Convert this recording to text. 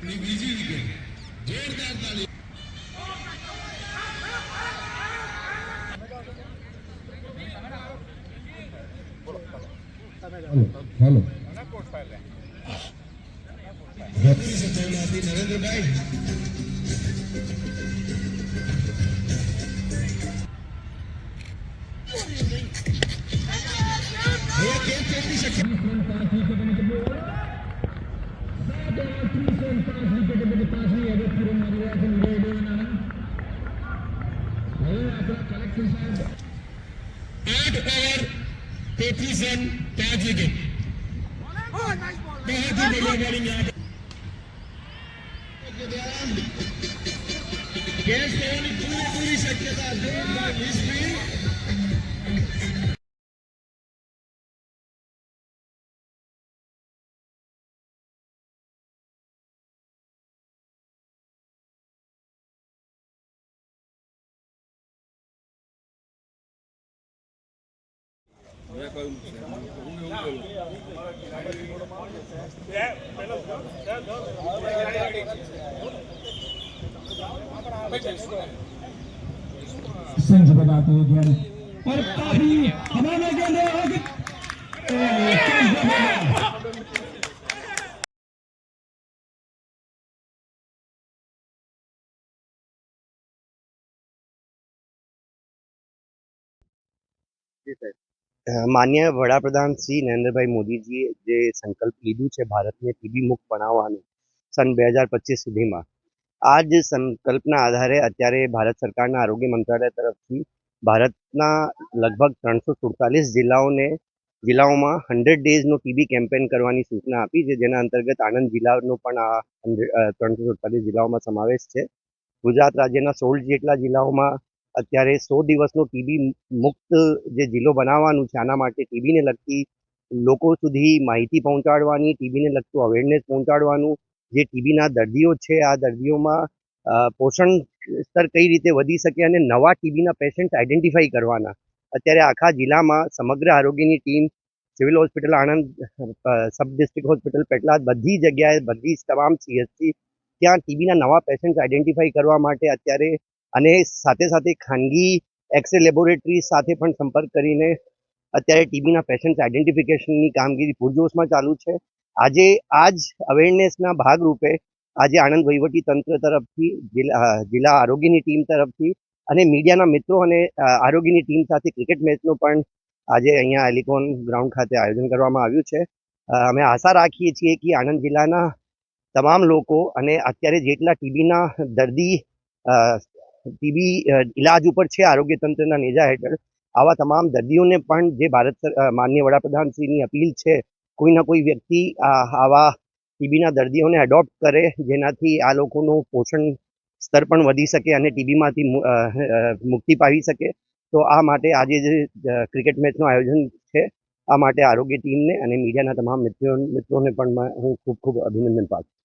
ની બીજી વિકેટ જોરદાર તાળી હાલો બત્રીસ સત્તાવનમાંથી નરેન્દ્રભાઈ. કેટલી શક્તિ आठ ओवर तैतीस रन पांच विकेट बहुत ही बढ़िया बॉलिंग यहाँ पूरी पूरी शक्यता सिंह बनाते हुए ज्ञान और काफी हमारे के लिए जी सर માન્ય વડાપ્રધાન શ્રી નરેન્દ્રભાઈ મોદીજીએ જે સંકલ્પ લીધું છે ભારતને ટીબી મુક્ત બનાવવાનું સન બે હજાર પચીસ સુધીમાં. આ જ સંકલ્પના આધારે અત્યારે ભારત સરકારના આરોગ્ય મંત્રાલય તરફથી ભારતના લગભગ ત્રણસો સુડતાલીસ જિલ્લાઓને, જિલ્લાઓમાં હંડ્રેડ ડેઝનો ટીબી કેમ્પેન કરવાની સૂચના આપી છે, જેના અંતર્ગત આણંદ જિલ્લાનો પણ આ ત્રણસો સુડતાલીસ જિલ્લાઓમાં સમાવેશ છે. ગુજરાત રાજ્યના સોળ જેટલા જિલ્લાઓમાં અત્યારે સો દિવસનો ટીબી મુક્ત જે જિલ્લો બનાવવાનું છે, આના માટે ટીબીને લગતી લોકો સુધી માહિતી પહોંચાડવાની, ટીબીને લગતું અવેરનેસ પહોંચાડવાનું, જે ટીબીના દર્દીઓ છે, આ દર્દીઓમાં પોષણ સ્તર કઈ રીતે વધી શકે અને નવા ટીબીના પેશન્ટ આઈડેન્ટિફાઈ કરવાના. અત્યારે આખા જિલ્લામાં સમગ્ર આરોગ્યની team civil hospital Anand sub district hospital Petlad, બધી જગ્યાએ, બધી તમામ સીએચસી ત્યાં ટીબીના નવા પેશન્ટ આઈડેન્ટિફાઈ કરવા માટે અત્યારે અને સાથે સાથે ખાનગી એક્સરે લેબોરેટરી સાથે પણ સંપર્ક કરીને અત્યારે ટીબીના પેશન્ટ આઈડેન્ટિફિકેશનની કામગીરી પૂરજોશમાં ચાલુ છે. આજે આ જ અવેરનેસના ભાગરૂપે આજે આણંદ વહીવટી તંત્ર તરફથી, જિલ્લા આરોગ્યની ટીમ તરફથી અને મીડિયાના મિત્રો અને આરોગ્યની ટીમ સાથે ક્રિકેટ મેચનું પણ આજે અહીંયા એલિકોન ગ્રાઉન્ડ ખાતે આયોજન કરવામાં આવ્યું છે. અમે આશા રાખીએ છીએ કે આણંદ જિલ્લાના તમામ લોકો અને અત્યારે જેટલા ટીબીના દર્દી ટીબી ઇલાજ ઉપર છે આરોગ્ય તંત્રના નેજા હેઠળ. આવા તમામ દર્દીઓને પણ જે ભારત માનનીય વડાપ્રધાનશ્રીની અપીલ છે કોઈના કોઈ વ્યક્તિ આવા ટીબીના દર્દીઓને એડોપ્ટ કરે, જેનાથી આ લોકોનું પોષણ સ્તર પણ વધી શકે અને ટીબીમાંથી મુક્તિ પાવી શકે. તો આ માટે આજે જે ક્રિકેટ મેચનું આયોજન છે, આ માટે આરોગ્ય ટીમને અને મીડિયાના તમામ મિત્રો મિત્રોને પણ હું ખૂબ ખૂબ અભિનંદન પાઠવું